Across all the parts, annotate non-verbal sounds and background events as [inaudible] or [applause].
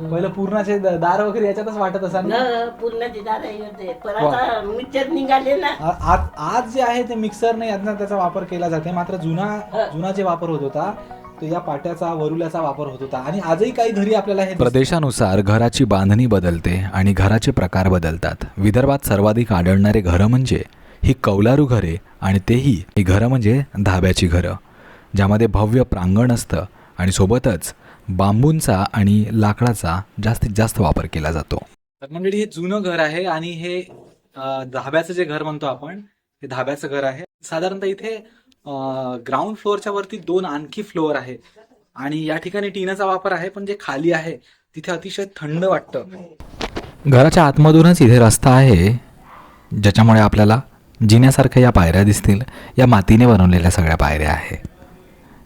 पहिलं पूर्णाचे दार वगैरे याच्यातच वाटत असाल ना? न पूर्ण दादा होते पण आता मिक्सर निघाले ना. आज आज जे आहे ते मिक्सर नाही यातनं त्याचा वापर केला जाते मात्र जुना जुना जे वापर होत होता तो या पाट्याचा वरुल्याचा वापर होत होता. आणि आजही काही घरी आपल्याला हे. प्रदेशानुसार घराची बांधणी बदलते आणि घराचे प्रकार बदलतात. विदर्भात सर्वाधिक आढळणारे घरं म्हणजे ही कौलारू घरे आणि तेही ही घरं म्हणजे धाब्याची घरं ज्यामध्ये भव्य प्रांगण असतं आणि सोबतच बांबूंचा आणि लाकडाचा जास्तीत जास्त वापर केला जातो. तर मंडळी हे जुनं घर आहे आणि हे धाब्याचं जे घर म्हणतो आपण हे धाब्याचं घर आहे. साधारणतः इथे ग्राउंड फ्लोअरच्या वरती दोन आणखी फ्लोअर आहे आणि या ठिकाणी टिनाचा वापर आहे पण जे खाली आहे तिथे अतिशय थंड वाटतं. घराच्या आतमधूनच इथे रस्ता आहे ज्याच्यामुळे आपल्याला जिन्यासारख्या या पायऱ्या दिसतील. या मातीने बनवलेल्या सगळ्या पायऱ्या आहे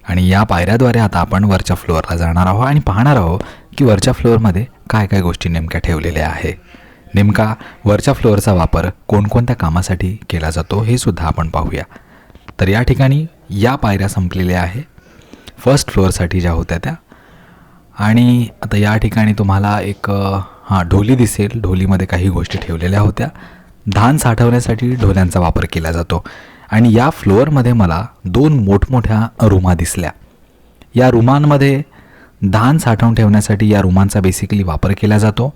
आणि या पायऱ्याद्वारे आता आपण वरच्या फ्लोअरला जाणार आहोत आणि पाहणार आहोत की वरच्या फ्लोअरमध्ये काय काय गोष्टी नेमक्या ठेवलेल्या आहे नेमका वरच्या फ्लोअरचा वापर कोणकोणत्या कामासाठी केला जातो हे सुद्धा आपण पाहूया. तर या ठिकाणी या पायऱ्या संपलेल्या आहे फर्स्ट फ्लोअरसाठी ज्या होत्या त्या. आणि आता या ठिकाणी तुम्हाला एक हां ढोली दिसेल. ढोलीमध्ये काही गोष्टी ठेवलेल्या होत्या. धान साठवण्यासाठी ढोल्यांचा वापर केला जातो. आणि या फ्लोअरमध्ये मला दोन मोठमोठ्या रूमा दिसल्या. या रुमांमध्ये धान साठवून ठेवण्यासाठी या रुमांचा बेसिकली वापर केला जातो.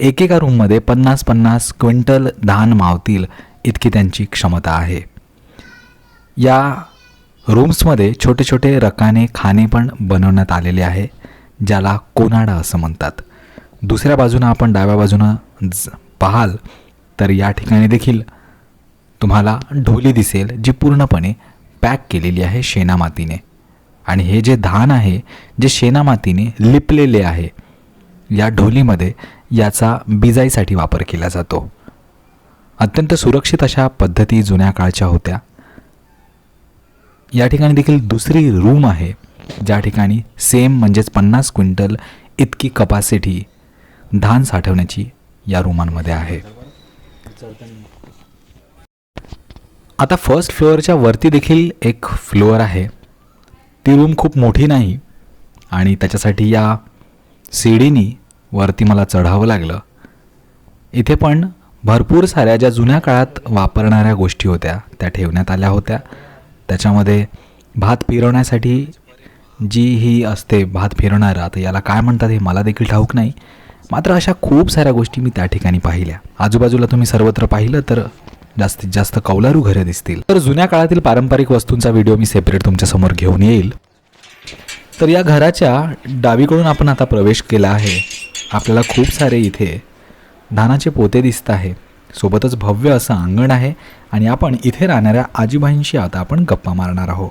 एकेका रूममध्ये पन्नास पन्नास क्विंटल धान मावतील इतकी त्यांची क्षमता आहे. या रूम्समध्ये छोटे छोटे रकाने खाणे पण बनवण्यात आलेले आहे ज्याला कोनाडा असं म्हणतात. दुसऱ्या बाजूनं आपण डाव्या बाजूनं ज पाहाल तर या ठिकाणी देखील तुम्हाला ढोली दिसेल जी पूर्णपणे पॅक केलेली आहे शेणामातीने. आणि हे जे धान आहे जे शेणामातीने लिपलेले आहे या ढोलीमध्ये याचा बिजाईसाठी वापर केला जातो. अत्यंत सुरक्षित अशा पद्धती जुन्या काळच्या होत्या. या ठिकाणी देखील दुसरी रूम आहे ज्या ठिकाणी सेम म्हणजेच पन्नास क्विंटल इतकी कपॅसिटी धान साठवण्याची या रूमांमध्ये आहे. आता फर्स्ट फ्लोअरच्या वरती देखील एक फ्लोअर आहे. ती रूम खूप मोठी नाही आणि त्याच्यासाठी या सीडीनी वरती मला चढावं लागलं. इथे पण भरपूर साऱ्या ज्या जुन्या काळात वापरणाऱ्या गोष्टी होत्या त्या ठेवण्यात आल्या होत्या. त्याच्यामध्ये भात फिरवण्यासाठी जी ही असते भात फिरवणारं आता याला काय म्हणतात हे मला देखील ठाऊक नाही. मात्र अशा खूप साऱ्या गोष्टी मी त्या ठिकाणी पाहिल्या. आजूबाजूला तुम्ही सर्वत्र पाहिलं तर जास्तीत जास्त कौलारू घरं दिसतील. तर जुन्या काळातील पारंपरिक वस्तूंचा व्हिडिओ मी सेपरेट तुमच्यासमोर घेऊन येईल. तर या घराच्या डावीकडून आपण आता प्रवेश केला आहे. आपल्याला खूप सारे इथे धानाचे पोते दिसत आहे. सोबतच भव्य असं अंगण आहे आणि आपण इथे राहणाऱ्या आजीबाईंशी आता आपण गप्पा मारणार आहोत.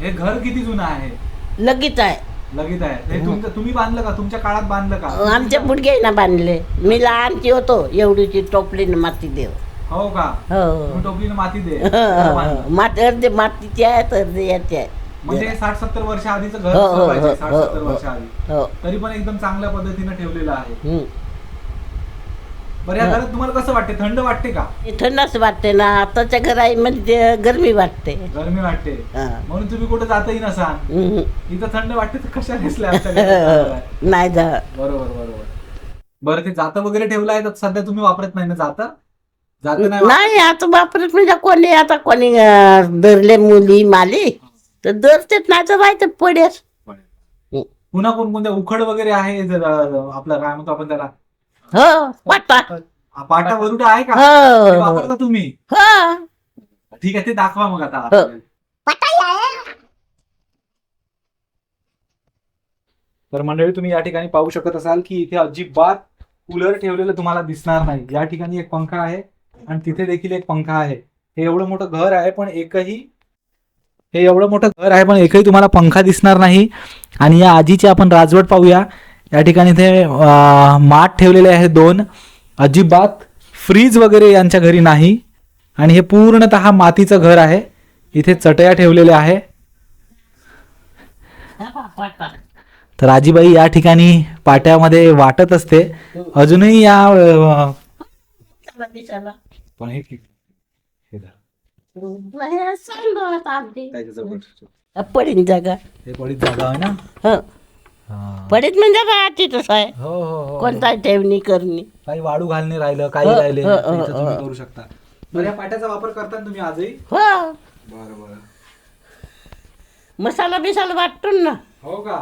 हे घर किती जुनं आहे? लगेच आहे. लगेच आहे. तुम्ही बांधलं का? तुमच्या काळात बांधलं का? आमच्या बुडग्यानं बांधले. मी लहानची होतो. एवढीची टोपलीनं माती देव. हो का? हो. टोपलीनं माती दे. घर बांधलं. माती अर्धे मातीची आहेत अर्धे याची म्हणजे आहे. साठ सत्तर वर्ष आधीचं घर हो, हो, हो, साठ हो, सत्तर हो. वर्ष आधी. हो. तरी पण एकदम चांगल्या पद्धतीनं ठेवलेलं आहे. बरं या घरात तुम्हाला कसं वाटते थंड वाटते का? थंडच वाटते ना. आताच्या घरामध्ये गरमी वाटते. गरमी वाटते. हा. म्हणून तुम्ही कुठे जातही हम्म. इथं थंड वाटते तर कशा [laughs] घरात? नाही जा बरोबर बरोबर. बरं ते जातं वगैरे ठेवलं आहे तर सध्या तुम्ही वापरत नाही ना जातं? नाही आता वापरत म्हणजे कोणी आता कोणी धरले मुली माली तर धरतेच नाही तर राहते पडेस पुन्हा कोणकोणत्या उखड वगैरे आहे आपलं काय म्हणतो आपण त्याला? हो वाटा पाटा वरुडा आहे का? ते हो वापरता तुम्ही? हो. ठीक आहे ते दाखवा मग आता. हो. तर मंडळी तुम्ही या ठिकाणी पाहू शकत असाल की इथे अजिबात कूलर ठेवलेलं तुम्हाला दिसणार नाही. या ठिकाणी एक पंखा आहे. आणि तिथे देखील एक पंखा आहे. हे एवढं मोठं घर आहे पण एकही हे एवढं मोठं घर आहे पण एकही तुम्हाला पंखा दिसणार नाही. आणि या आजीची आपण राजवट पाहूया. या ठिकाणी ते माठ ठेवलेले आहे दोन. अजिबात फ्रीज वगैरे यांच्या घरी नाही. आणि हे पूर्णतः मातीचं घर आहे. इथे चटया ठेवलेल्या आहे. तर आजीबाई या ठिकाणी पाट्यामध्ये वाटत असते. अजूनही या पण हे की- हे धर. त्याच्याजवळ. पडीन जागा. हे पडीत जागा आहे ना? हो. हा. पडीत म्हणजे राहते तसं आहे. हो हो हो कोणता ठेवणी करणी. काही वाळू घालणे राहिलं काही राहिले हो, तर हो, इथं तुम्ही हो. करू शकता. या पाट्याचा वापर करता ना तुम्ही आजही? हो. बरं बरं. मसाला बिसाला वाटतो ना? हो का?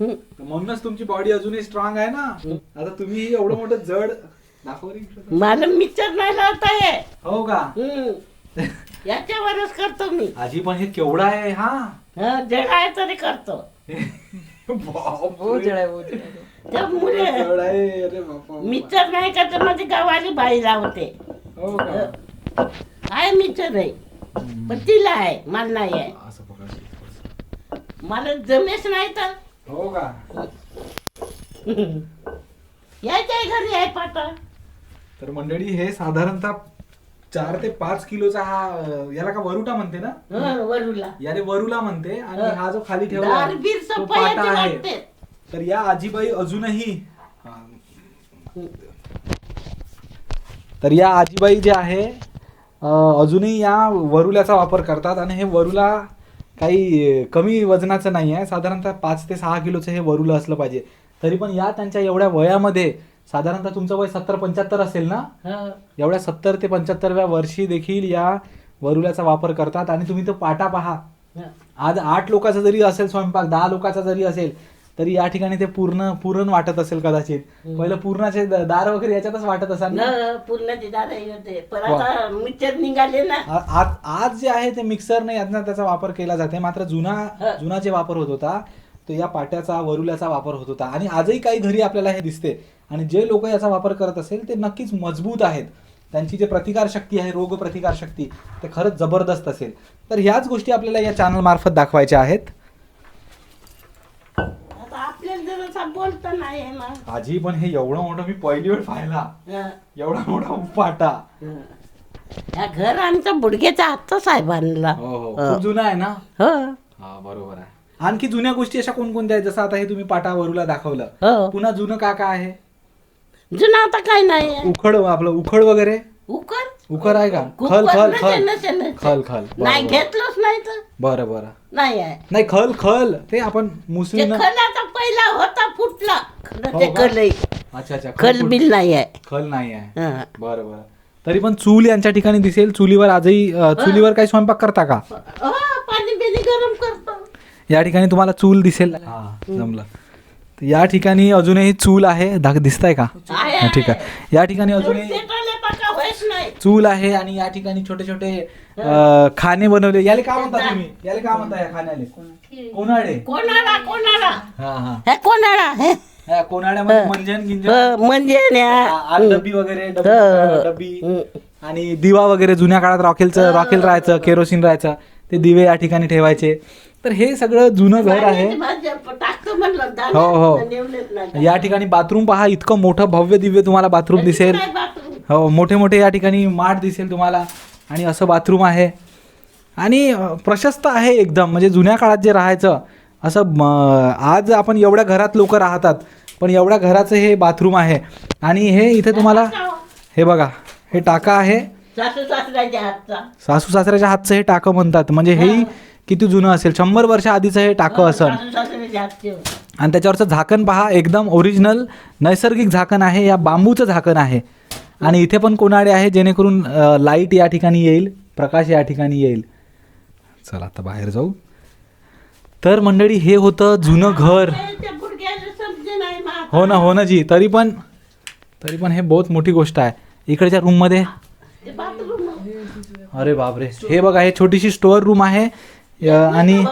हं. तर म्हणूनच तुमची बॉडी अजूनही स्ट्रॉंग आहे ना? आता तुम्ही एवढं मोठं जड दाखव रे इकडं. मला मिक्सर नाही लावता आहे हो का? हं. याच्यावरच करतो मी. आजी पण हे केवढा आहे हा? हं, जड आहे तरी करतो. बापरे. त्यामुळे जड आहे अरे बापा. मिक्सर नाही का तर माझी गावाली बाई लावते. हो का? आहे मिक्सर आहे. पण तिला आहे मला नाही आहे. असं पकड. मला जमेच नाही तर. हो का? [laughs] यायच्या घरी आहे पाटा तर मंडळी हे साधारणतः चार ते पाच किलोचा हा अं, याला का वरुटा म्हणते ना? हं, वरूला. याने वरुला म्हणते आणि हं. हा जो खाली ठेवला तो सफाईचे पाटा आहे. वाटते. तर या आजीबाई अजूनही हा. तर या आजीबाई जे आहे अं, अजूनही या वरुल्याचा वापर करतात आणि हे वरुला काही अं, कमी वजनाचं नाही आहे. साधारणतः पाच ते सहा किलोचं हे वरुलं असलं पाहिजे. तरी पण या त्यांच्या एवढ्या वयामध्ये साधारणतः तुमचं वय सत्तर पंच्याहत्तर असेल ना हं. एवढ्या सत्तर ते पंच्याहत्तरव्या वर्षी देखील या वरुल्याचा वापर करतात आणि तुम्ही तो पाटा पहा हं. आज आठ लोकांचा जरी असेल स्वयंपाक दहा लोकांचा जरी असेल तरी या ठिकाणी ते पूर्ण पुरण वाटत असेल कदाचित पहिलं पूर्णाचे द- दार वगैरे याच्यातच वाटत असाल ना न पूर्णाची दादा होते पण वा. आता मिक्सर निघाले ना आ- आज आज जे आहे ते मिक्सरने यातनं त्याचा वापर केला जाते मात्र जुना हं. जुना जे वापर होत होता तो या पाट्याचा वरुल्याचा वापर होत होता. आणि आजही काही घरी आपल्याला हे दिसते. आणि जे लोक याचा वापर करत असेल ते नक्कीच मजबूत आहेत. त्यांची जे प्रतिकार शक्ती आहे रोग प्रतिकार शक्ती ते खरंच जबरदस्त असेल. तर ह्याच गोष्टी आपल्याला या चॅनल मार्फत दाखवायच्या आहेत. आजी पण हे एवढं मोठं मी पहिली वेळ पाहिला. एवढा मोठा पाटा. या घर आमचा बुडग्याच्या हातचाच आहे बांधला हो हो. हं. खूप जुना आहे ना? हो. हा बरोबर आहे. आणखी जुन्या गोष्टी अशा कोणकोणत्या आहेत? जसं आता हे तुम्ही पाटा वरूला दाखवलं. हो. पुन्हा जुनं का काय आहे? जुना आता काय नाही उखड आपलं उखड वगैरे? उकर उखड आहे का? खल खल खल. खल खल. नाही बरं. घेतलंच नाही तर. बरं बरं. नाही आहे. नाही खल खल. ते आपण ते मुसलीनं खलाचा पहिला होता फुटला. हो ते का? खलई अच्छा अच्छा. खल बिल नाही आहे. खल नाही आहे. हं. बरं बरं. तरी पण चूल यांच्या ठिकाणी दिसेल. चुलीवर आजही अं, चुलीवर काही स्वयंपाक करता का? हो, पाणी बिनी गरम करतो. या ठिकाणी तुम्हाला चूल दिसेल. हा. जमलं. तर या ठिकाणी अजूनही चूल आहे. दाख दिसताय का? आहे, हा, ठीक आहे. या ठिकाणी अजूनही चूल आहे आणि या ठिकाणी छोटे छोटे अं, खाणे बनवले. याले काय म्हणता तुम्ही? याले काय म्हणता या खाण्याले? कोणाडे? कोणाला कोणाला? हा हा. हे कोणाला? हे? हा, कोणाड्यामध्ये मंजन गिंजन? म्हणजे न्या. आ- डब्बी वगैरे डब्बी. डब्बी. आणि दिवा वगैरे जुन्या काळात रॉकेलचं रॉकेल राहायचं केरोसिन राहायचं. ते दिवे या ठिकाणी ठेवायचे. तर हे सगळं जुनं घर आहे. हो, हो. या ठिकाणी बाथरूम पहा इतकं मोठं भव्य दिव्य तुम्हाला बाथरूम दिसेल. हो मोठे मोठे या ठिकाणी माठ दिसेल तुम्हाला. आणि असं बाथरूम आहे. आणि प्रशस्त आहे एकदम. म्हणजे जुन्या काळात जे राहायचं असं आज आपण एवढ्या घरात लोक राहतात पण एवढ्या घराचं हे बाथरूम आहे. आणि हे इथे तुम्हाला हे बघा हे टाका आहे. सासू सासऱ्याच्या हातचा. सासू सासऱ्याच्या हातचं हे टाकं म्हणतात. म्हणजे हेही किती जुनं असेल? शंभर वर्ष आधीचं हे टाकं असेल. सासऱ्याच्या हातचे आणि त्याच्यावरचं झाकण पहा एकदम ओरिजिनल नैसर्गिक झाकण आहे या बांबूचं झाकण आहे. आणि इथे पण कोणाडे आहे? जेणेकरून लाइट या ठिकाणी येईल प्रकाश या ठिकाणी येईल. चला आता बाहेर जाऊ. तर मंडळी हे होतं जुनं घर. हो ना हो ना जी. तरी पण तरी पण हे बहुत मोठी गोष्ट आहे. इकडच्या रूममध्ये अरे बापरे. हे बघा हे छोटीशी स्टोअर रूम आहे. आणि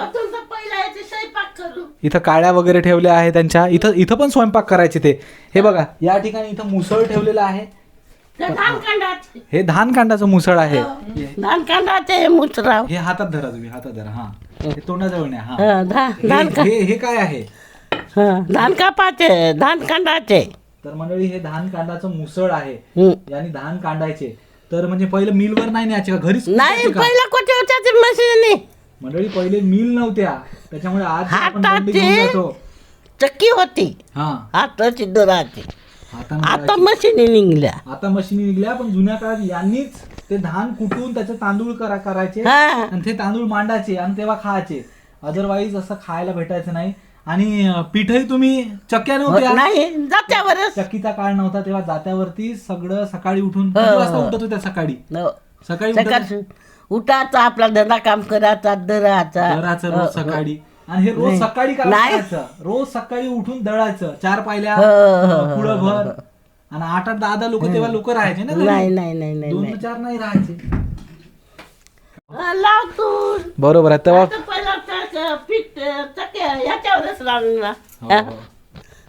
इथं काळ्या वगैरे ठेवल्या आहे त्यांच्या. इथं इथं पण स्वयंपाक करायचे ते. हे बघा या ठिकाणी इथं मुसळ ठेवलेलं आहे. हे धान कांडाचं मुसळ आहे. धान कांडाचे मुचराव हे हातात धरा तुम्ही हातात धरा हा. हे तोंडाजवळ हा. हं, धा- धान हे का हे- हे काय आहे? हं, धान कापाचे धान कांडाचे तर मंडळी हे धान कांडाचं मुसळ आहे. हं. याने धान कांडायचे. तर म्हणजे पहिलं मिलवर नाही न्यायचे घरीच नाही? पहिला कोठे होत्या मशीनी मंडळी पहिले मिल नव्हत्या. त्याच्यामुळे आज आपण हाताचे- जातो. चक्की होती. हा. हाताची दराची. हाताने आता करायचे. मशीनी निघल्या. आता मशिनी निघल्या पण जुन्या काळात यांनीच ते धान कुटून त्याचे तांदूळ करा करायचे हा. आणि ते तांदूळ मांडायचे आणि तेव्हा खायचे. अदरवाईज असं खायला भेटायचं नाही. आणि अं, पीठही तुम्ही चक्क्या नव्हत्या. नाही जात्यावरच. चक्कीचा काळ नव्हता तेव्हा जात्यावरती सगळं सकाळी उठून हो, किती वाजता हो. उठत होत्या सकाळी? हो. सकाळी उठत- उठायचा आपला धंदा काम करायचा दराचा. रोज सकाळी. आणि हे रोज नाही. सकाळी काय नाही. करायचं रोज सकाळी उठून दळायचं. चार पायल्या हो, हो, हो, पुढं भर आणि आठ आठ दहा दहा लोक तेव्हा लोक राहायचे ना घरी. नाही नाही नाही नाही. दोन. चार नाही राहायचे. लाव तू बरोबर आहे. तेव्हा आता पहिला चक- पीठ चक्या ह्याच्यावरच लावून हो, ना हो.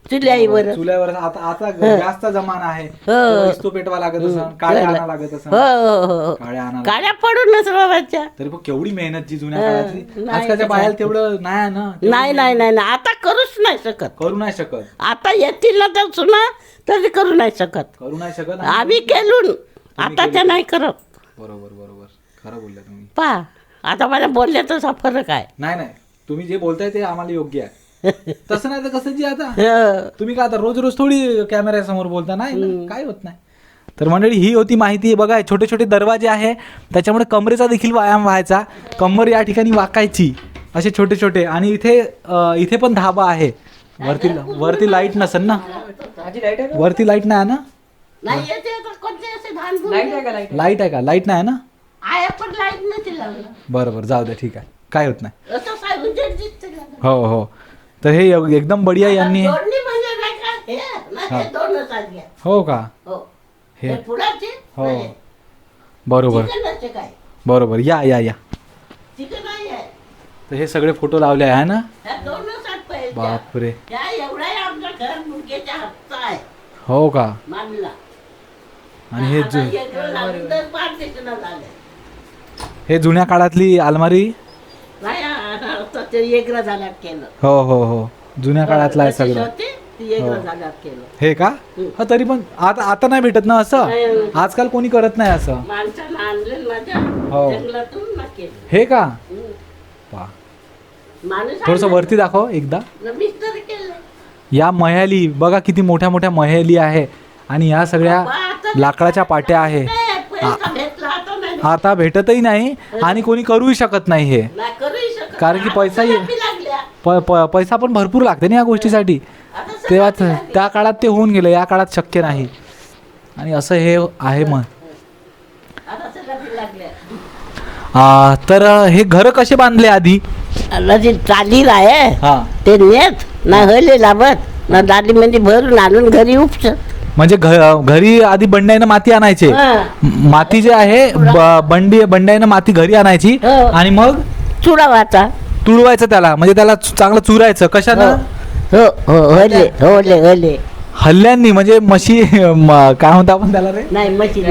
चुल्याईवर चुल्यावर आता आता जास्त जमाना आहे. हो. इस्तो पेटवा लागत असं काळ्या आणा लागत हो असं हो हो. काळ्या आणा काड्या पडूनच राहायच्या तरी पण केवढी मेहनत जी जुन्या हं, काळातली. नाही आजकालच्या बाहेर. तेवढं नाही आहे ना. नाही नाही नाही नाही. आता करूच नाही शकत. करू नाही शकत. आता येतील ना तर सुना तरी करू नाही शकत. करू नाही शकत आम्ही केलून. आताच्या नाही करत. बरोबर बरोबर. खरं बोलल्या तुम्ही. पा आता मला बोलण्याचा फरक आहे. नाही नाही. तुम्ही जे बोलताय ते आम्हाला योग्य आहे. तसं नाही तर कसं जी आता? हं. तुम्ही काय आता रोज रोज थोडी कॅमेऱ्यासमोर बोलता? नाही ना, काय होत नाही. तर मंडळी ही होती माहिती. बघा छोटे छोटे दरवाजे आहे. त्याच्यामुळे कमरेचा देखील व्यायाम व्हायचा. कंबर या ठिकाणी वाकायची. असे छोटे छोटे. आणि इथे इथे पण धाबा आहे. वरती वरती लाइट नसेल ना? वरती लाइट नाही आहे ना? लाइट आहे का लाइट नाही आहे ना? बरं बरं. जाऊ द्या ठीक आहे. काय होत नाही. हो हो. तर हे एकदम बढिया यांनी म्हणजे नाही का? हे नाही, हे. दोनच आहेत. हो का? हो. हे. हे हो. बरोबर. चिकनाचे काय? बरोबर. या या या. चिकन नाही आहे. तर हे सगळे फोटो लावले आहे ना? ह्या दोनच आहेत पाहिजे. बापरे. आमच्या आहे. हो का? मानला. आणि हे जु पाच झाले. हे जुन्या काळातली अलमारी? ते वेगळं झाल्यात केलं. हो हो हो. जुन्या काळातलं आहे सगळं. होती, ती वेगळं झाल्यात केलं. हे का? हा. तरी पण आता आता नाही भेटत ना असं. आजकाल कोणी करत नाही असं? माणसानं आणले माझ्या हो. जंगलातून ना केलं. हे का? हम्म. वा. माणूस थोडस वरती दाखव एकदा. केलं. या मह्याली बघा किती मोठ्या मोठ्या मह्याली आहे. आणि या सगळ्या लाकडाच्या पाट्या आहे. आता भेटतही नाही आणि कोणी करूही शकत नाही हे. नाही करूही शकत कारण की पैसा प- प- पैसा पण भरपूर लागते ना या गोष्टीसाठी. तेव्हा. त्या काळात ते होऊन गेलं या काळात शक्य नाही. आणि असं हे आहे मग तर हे घर कसे बांधले आधी? चालीर आहे. हा. ते नेत ना हले लाभत ना दाली मध्ये भरून आणून घरी उपसत म्हणजे घ- घरी आधी बंड्यानं माती आणायचे. माती जे आहे बंडी बंड्यानं माती घरी आणायची हो. आणि मग चुडावाचा तुडवायचं त्याला. म्हणजे त्याला चांगलं चुरायचं. कशानं? हो. हो हले होले हले हल्ल्यांनी म्हणजे म्हशी काय म्हणतो आपण त्याला रे? नाही मशीन.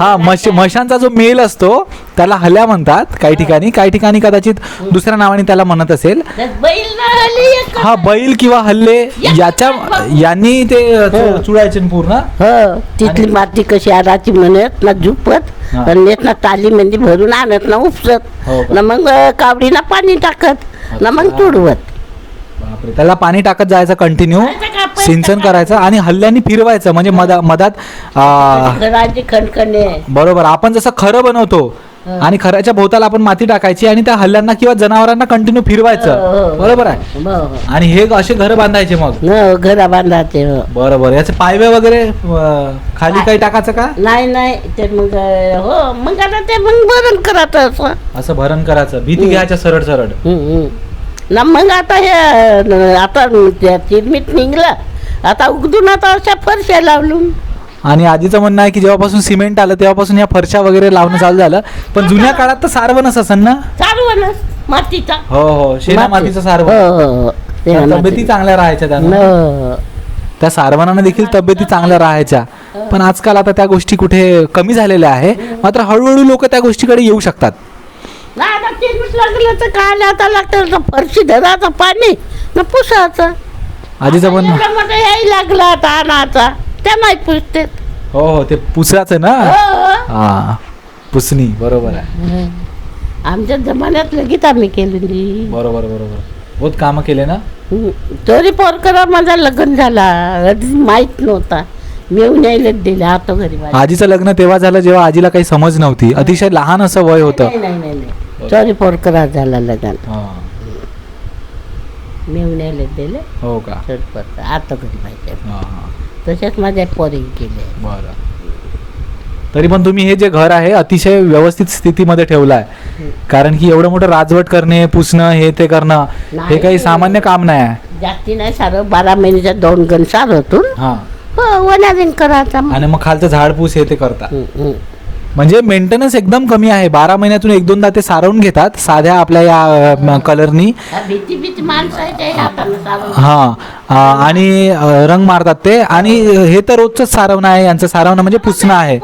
हा म्हशी म्हशांचा जो मेल असतो त्याला हल्या म्हणतात काही ठिकाणी. काही ठिकाणी कदाचित दुसऱ्या नावाने त्याला म्हणत असेल. हा बैल किंवा हल्ले याच्या यांनी ते चु- चुळायचे ना पूर्ण. हो. तिथली माती कशी आराची म्हणत ना झुपत हा. आणि नेत ना ताली मध्ये भरून आणत ना उपसत. हो का? ना मग कावडीला पाणी टाकत ना मग तुडवत. त्याला पाणी टाकत जायचं कंटिन्यू सिंचन करायचं आणि हल्ल्यानी फिरवायचं म्हणजे मधा मधात बरोबर आपण जसं खरं बनवतो आणि खऱ्याच्या भोवताला आपण माती टाकायची आणि त्या हल्ल्यांना किंवा जनावरांना कंटिन्यू हो, फिरवायचं हो. बरोबर आहे? हो, हो. आणि हे असे घर बांधायचे मग? हो, घरा बांधायचे हो. बरोबर. याचे पायवे वगैरे खाली काही टाकायचं का? नाही नाही. ते मग हो मग आता ते मग भरण करत असं. असं भरण करायचं. भीती घ्यायच्या सरळ सरळ ना मग आता हे आता चिरमीत निघलं. आता उगदून आता अशा फरशा लावलून. आणि आजीचं म्हणणं आहे की जेव्हापासून सिमेंट आलं तेव्हापासून या फरशा वगैरे लावणं चालू झालं. पण जुन्या काळात तर सारवणच असेल ना? चालवणच मातीचा. हो हो शेणा माती. मातीचं हो, सारवण हो, हो. माती. तब्येती चांगल्या राहायच्या त्यानं. हो. त्या सारवणानं देखील तब्येती चांगल्या राहायच्या. पण आजकाल आता त्या गोष्टी कुठे कमी झालेल्या आहे. मात्र हळूहळू लोक त्या गोष्टीकडे येऊ शकतात. आता काय आता लागतं. फरशी धराचं पाणी न पुसायचं. आजीचं पण एवढं मोठं यायला लागलं आता आणाचा त्या नाही पुसते हो हो ते पुसाचं ना? हो. हा. पुसणी बरोबर आहे. आमच्या जमान्यात लगेच आम्ही केलेली. बरोबर बरोबर. बहुत कामं केले ना. तरी पोरकरा माझा लग्न झाला. आधी माहीत नव्हता. मिळून यायलाच दिले आता घरी माझ्या. आजीचं लग्न तेव्हा झालं जेव्हा आजीला काही समज नव्हती. अतिशय लहान असं वय होतं. नाही नाही नाही नाही. सॉरी पोरकरा झाला लग्न हा. मेवण्याला दिले. हो का? चटपट आता घरी पाहिजे हा, हा. तसेच माझ्या पोरी केले. बरं. तरी पण तुम्ही हे जे घर आहे अतिशय व्यवस्थित स्थितीमध्ये ठेवलं आहे कारण की एवढं मोठं राजवट करणे पुसणं हे ते करणं हे नाही. काही सामान्य काम नाही आहे. जास्ती नाही सारं बारा महिन्याच्या दोन गण सार होतून. हा. हो वनादीन करायचा. आणि मग खालचं झाडपूस हे ते करता. म्हणजे मेंटेनन्स एकदम कमी आहे. बारा महिन्यातून एक दोनदा ते सारवून घेतात साध्या आपल्या या कलरनी हा हा आणि रंग मारतात ते. आणि हे तर रोजच सारवणं आहे यांचं सारवणं म्हणजे पुसणं आहे.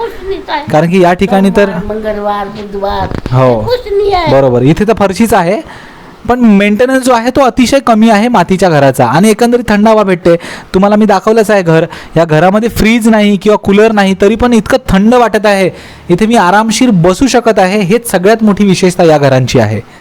कारण की या ठिकाणी तर मंगळवार बुधवार हो. बरोबर. इथे तर फरशीच आहे. पण मेंटेनन्स जो आहे तो अतिशय कमी आहे मातीच्या घराचा आणि एकंदरीत थंड हवा भेटते. तुम्हाला मी दाखवलंच आहे घर. या घरामध्ये फ्रीज नाही किंवा कूलर नाही तरी पण इतकं थंड वाटत आहे. इथे मी आरामशीर बसू शकत आहे हेच सगळ्यात मोठी विशेषता या घरांची आहे.